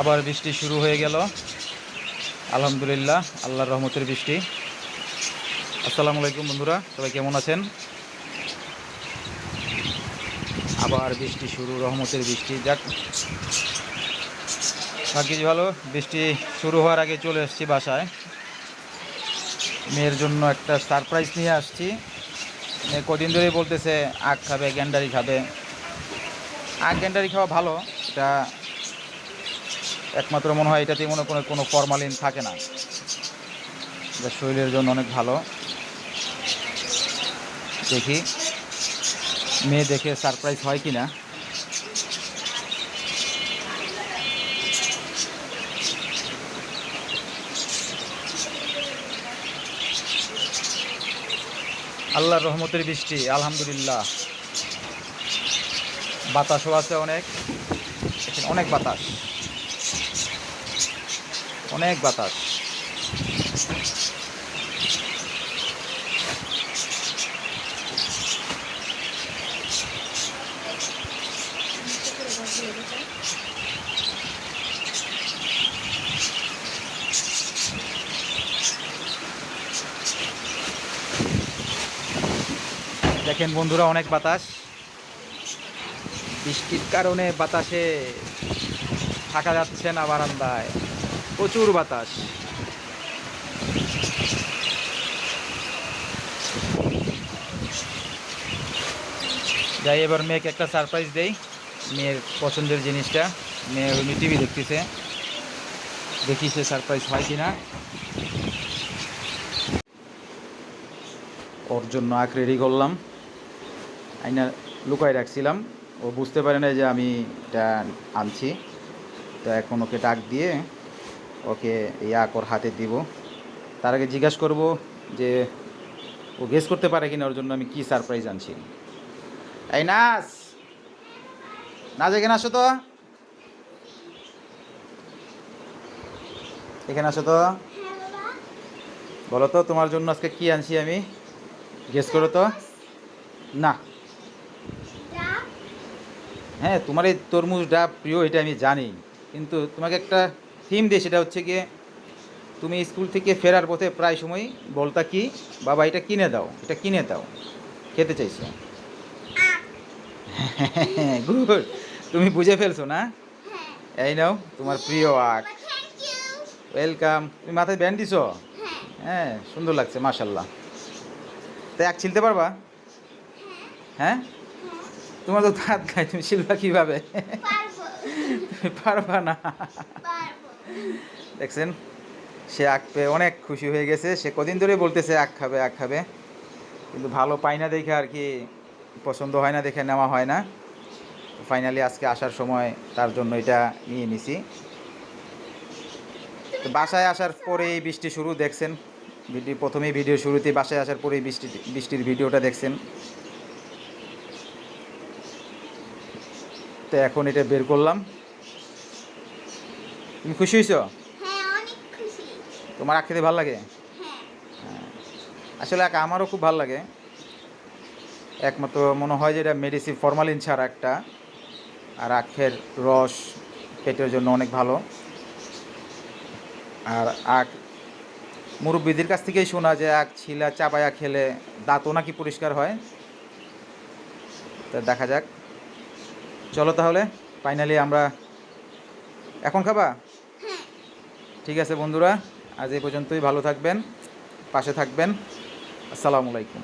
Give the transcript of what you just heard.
আবার বৃষ্টি শুরু হয়ে গেল। আলহামদুলিল্লাহ, আল্লাহর রহমতের বৃষ্টি। আসসালামু আলাইকুম বন্ধুরা, সবাই কেমন আছেন? আবার বৃষ্টি শুরু, রহমতের বৃষ্টি। যাক, ভাগ্যিস ভালো, বৃষ্টি শুরু হওয়ার আগে চলে এসেছি বাসায়। মেয়ের জন্য একটা সারপ্রাইজ নিয়ে আসছি। মেয়ে কদিন ধরেই বলতেছে আখ খাবে, গ্যান্ডারি খাবে। আখ গ্যান্ডারি খাওয়া ভালো, এটা একমাত্র মনে হয় এটাতে মনে কোনো কোনো ফরমালিন থাকে না। যা শরীরের জন্য অনেক ভালো। দেখি। মেয়ে দেখে সারপ্রাইজ হয় কি না আল্লাহর রহমতের বৃষ্টি, আলহামদুলিল্লাহ। বাতাসও আছে অনেক। অনেক বাতাস। অনেক বাতাস। দেখেন বন্ধুরা অনেক বাতাস। বৃষ্টির কারণে বাতাসে থাকা যাচ্ছে না বারান্দায়। প্রচুর বাতাস। যাই, এবার মেয়েকে একটা সারপ্রাইজ দেই। মেয়ের পছন্দের জিনিসটা। মেয়ে উনি টিভি দেখতেছে। দেখি সে সারপ্রাইজ হয় কি না ওর জন্য আখ রেডি করলাম। আইনা লুকায় রাখছিলাম। ও বুঝতে পারে না যে আমি এটা আনছি। তো এখন ওকে ডাক দিয়ে ওকে আখ ওর হাতে দিব। তার আগে জিজ্ঞাসা করব যে ও গেস করতে পারে কিনা, ওর জন্য আমি কি সারপ্রাইজ আনছি। এই নাস! নাচ এখানে আসো তো। এখানে আসো তো। বলো তো, তোমার জন্য আজকে কি আনছি আমি? গেস করো তো। না। হ্যাঁ তোমার এই তরমুজ ডাব প্রিয়, এটা আমি জানি। কিন্তু তোমাকে একটা থিম দিই সেটা হচ্ছে গিয়ে তুমি স্কুল থেকে ফেরার পথে প্রায় সময় বলতা কি বাবা এটা কিনে দাও এটা কিনে দাও খেতে চাইছো? গুড তুমি বুঝে ফেলছো না? এই নাও তোমার প্রিয় আখ। ওয়েলকাম তুমি মাথায় ব্যান্ড দিছো? হ্যাঁ। সুন্দর লাগছে মাশাল্লাহ তাই এক ছিলতে পারবা? হ্যাঁ। তোমার তো দাঁত খাই তুমি শিলবা কীভাবে? তুমি পারবা না। দেখছেন? সে আখ পেয়ে অনেক খুশি হয়ে গেছে। সে কদিন ধরে বলতেছে, আখ খাবে আখ খাবে। কিন্তু ভালো পাই না দেখে আর কি, পছন্দ হয় না দেখে নেওয়া হয় না। ফাইনালি আজকে আসার সময় তার জন্য এটা নিয়ে নিছি। তো বাসায় আসার পরেই বৃষ্টি শুরু, দেখছেন? ভিডিও, প্রথমেই ভিডিও শুরুতে বাসায় আসার পরেই বৃষ্টি, বৃষ্টির ভিডিওটা দেখছেন। তো এখন এটা বের করলাম। তুমি খুশি হয়েছ? হ্যাঁ তোমার আখ খেতে ভালো লাগে? হ্যাঁ। আসলে আখ আমারও খুব ভালো লাগে। একমাত্র মনে হয় যে এটা মেডিসিন ফরমালিন ছাড়া একটা। আর আখের রস পেটের জন্য অনেক ভালো। আর আখ মুরব্বীদের কাছ থেকেই শোনা যে আখ ছিলা চাপায়া খেলে দাঁতও নাকি পরিষ্কার হয়। তা দেখা যাক। চলো তাহলে ফাইনালি আমরা এখন খাবা? ঠিক আছে বন্ধুরা আজ এই পর্যন্তই। ভালো থাকবেন পাশে থাকবেন। আসসালামু আলাইকুম।